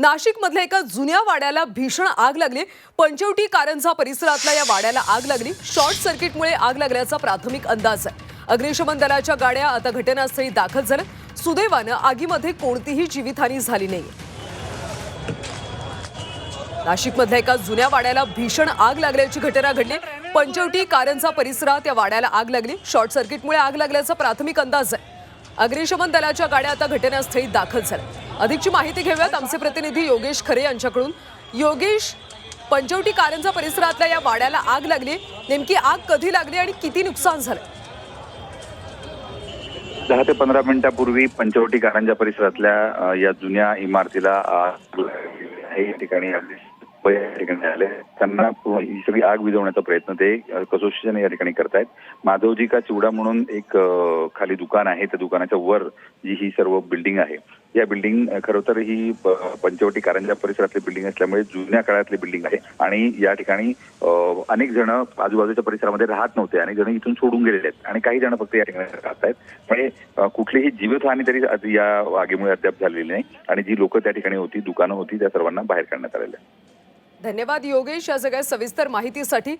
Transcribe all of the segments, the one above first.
नाशिकमधल्या एका जुन्या वाड्याला भीषण आग लागली. पंचवटी कारंजा परिसरातल्या या वाड्याला आग लागली. शॉर्ट सर्किटमुळे आग लागल्याचा प्राथमिक अंदाज आहे. अग्निशमन दलाच्या गाड्या आता घटनास्थळी दाखल झाल्या. सुदैवानं आगीमध्ये कोणतीही जीवितहानी झाली नाही. नाशिकमधल्या एका जुन्या वाड्याला भीषण आग लागल्याची घटना घडली. पंचवटी कारंजा परिसरात या वाड्याला आग लागली. शॉर्ट सर्किटमुळे आग लागल्याचा प्राथमिक अंदाज आहे. अग्निशमन दलाच्या गाड्या आता घटनास्थळी दाखल झाल्या. अधिकची माहिती घेऊयात. आमचे प्रतिनिधी योगेश खरे यांच्याकडून. योगेश पंचवटी कारंजा परिसरातल्या या वाड्याला आग लागली. नेमकी आग कधी लागली आणि किती नुकसान झालं? दहा ते पंधरा मिनिटापूर्वी पंचवटी कारंजा परिसरातल्या या जुन्या इमारतीला आग आहे. या ठिकाणी या ठिकाणी आले. त्यांना ही सगळी आग विझवण्याचा प्रयत्न ते असोसिएशन कसोशीने या ठिकाणी करतायत. माधवजी का चिवडा म्हणून एक खाली दुकान आहे. त्या दुकानाच्या वर जी ही सर्व बिल्डिंग आहे. या बिल्डिंग खरं तर ही पंचवटी कारंजा परिसरातली बिल्डिंग असल्यामुळे जुन्या काळातली बिल्डिंग आहे. आणि या ठिकाणी अनेक जण आजूबाजूच्या परिसरामध्ये राहत नव्हते. अनेक जण इथून सोडून गेलेले आहेत. आणि काही जण फक्त या ठिकाणी राहत आहेत म्हणजे कुठलीही जीवितहानी तरी या आगीमुळे अद्याप झालेली नाही. आणि जी लोक त्या ठिकाणी होती दुकानं होती त्या सर्वांना बाहेर काढण्यात आलेल्या आहे धन्यवाद योगेश या सगळ्या सविस्तर माहितीसाठी.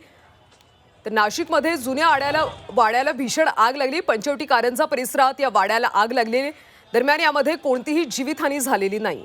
तर नाशिकमध्ये जुन्या आड्याला वाड्याला भीषण आग लागली. पंचवटी कारंजा परिसरात या वाड्याला आग लागलेली. दरम्यान यामध्ये कोणतीही जीवितहानी झालेली नाही.